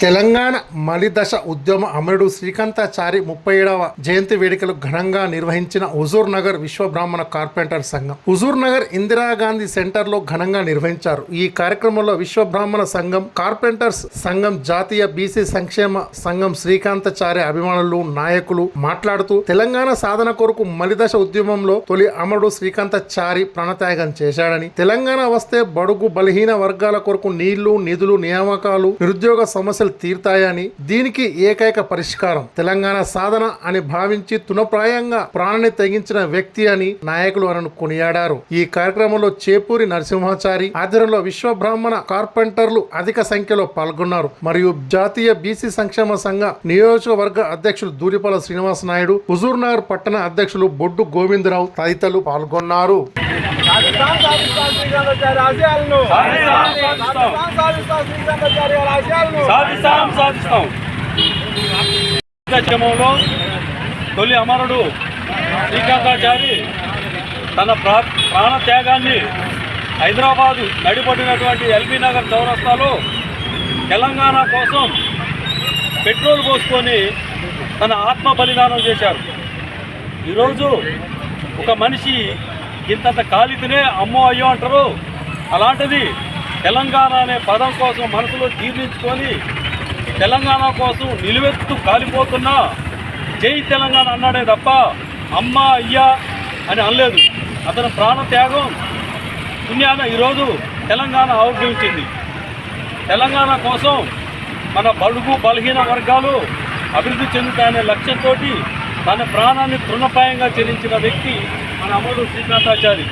తెలంగాణ మలిదశ ఉద్యమ అమరుడు శ్రీకాంతాచారి ముప్పై ఏడవ జయంతి వేడుకలు ఘనంగా నిర్వహించిన హుజూర్ నగర్ విశ్వబ్రాహ్మణ కార్పెంటర్ సంఘం. హుజూర్ నగర్ ఇందిరాగాంధీ సెంటర్లో ఘనంగా నిర్వహించారు. ఈ కార్యక్రమంలో విశ్వబ్రాహ్మణ సంఘం కార్పెంటర్స్ సంఘం జాతీయ బీసీ సంక్షేమ సంఘం శ్రీకాంతాచారి అభిమానులు నాయకులు మాట్లాడుతూ తెలంగాణ సాధన కొరకు మలిదశ ఉద్యమంలో తొలి అమరుడు శ్రీకాంతాచారి ప్రాణత్యాగం చేశాడని తెలంగాణ వస్తే బడుగు బలహీన వర్గాల కొరకు నీళ్ళు నిధులు నియామకాలు నిరుద్యోగ సమస్యలు తీరుతాయని దీనికి ఏకైక పరిష్కారం తెలంగాణ సాధన అని భావించి తునప్రాయంగా ప్రాణాన్ని తెగించిన వ్యక్తి అని నాయకులు అనను కొనియాడారు. ఈ కార్యక్రమంలో చేపూరి నరసింహాచారి ఆధ్వర్యంలో విశ్వ బ్రాహ్మణ కార్పెంటర్లు అధిక సంఖ్యలో పాల్గొన్నారు. మరియు జాతీయ బీసీ సంక్షేమ సంఘ నియోజకవర్గ అధ్యక్షులు దూరిపాల శ్రీనివాస నాయుడు హుజూర్ నగర్ పట్టణ అధ్యక్షులు బొడ్డు గోవిందరావు తదితరులు పాల్గొన్నారు. సాధిస్తాం శ్రీకాంతాచార్య ఆశయాలను. సాధిస్తాం, సాధిస్తాం. సాధిస్తాం శ్రీకాంతాచార్య గారి ఆశయాలను. సాధిస్తాం సాధిస్తాం. ఉద్యమంలో తొలి అమరుడు శ్రీకాంతాచారి తన ప్రా ప్రాణ త్యాగాన్ని హైదరాబాదు నడిపడినటువంటి ఎల్బీ నగర్ చౌరస్తాలో తెలంగాణ కోసం పెట్రోల్ పోసుకొని తన ఆత్మ బలిదానం చేశారు. ఈరోజు ఒక మనిషి ఇంతంత కాలితేనే అమ్మో అయ్యో అంటారు. అలాంటిది తెలంగాణ అనే పదం కోసం మనసులో జీర్ణించుకొని తెలంగాణ కోసం నిలువెత్తు కాలిపోతున్న జై తెలంగాణ అన్నాడే తప్ప అమ్మ అయ్యా అని అనలేదు. అతని ప్రాణ త్యాగం పుణ్యాన ఈరోజు తెలంగాణ ఆవిర్భవించింది తెలంగాణ కోసం మన బడుగు బలహీన వర్గాలు అభివృద్ధి చెందుతాయనే లక్ష్యంతో తన ప్రాణాన్ని తృణపాయంగా చెల్లించిన వ్యక్తి మన అమరుడు శ్రీకాంతాచారి.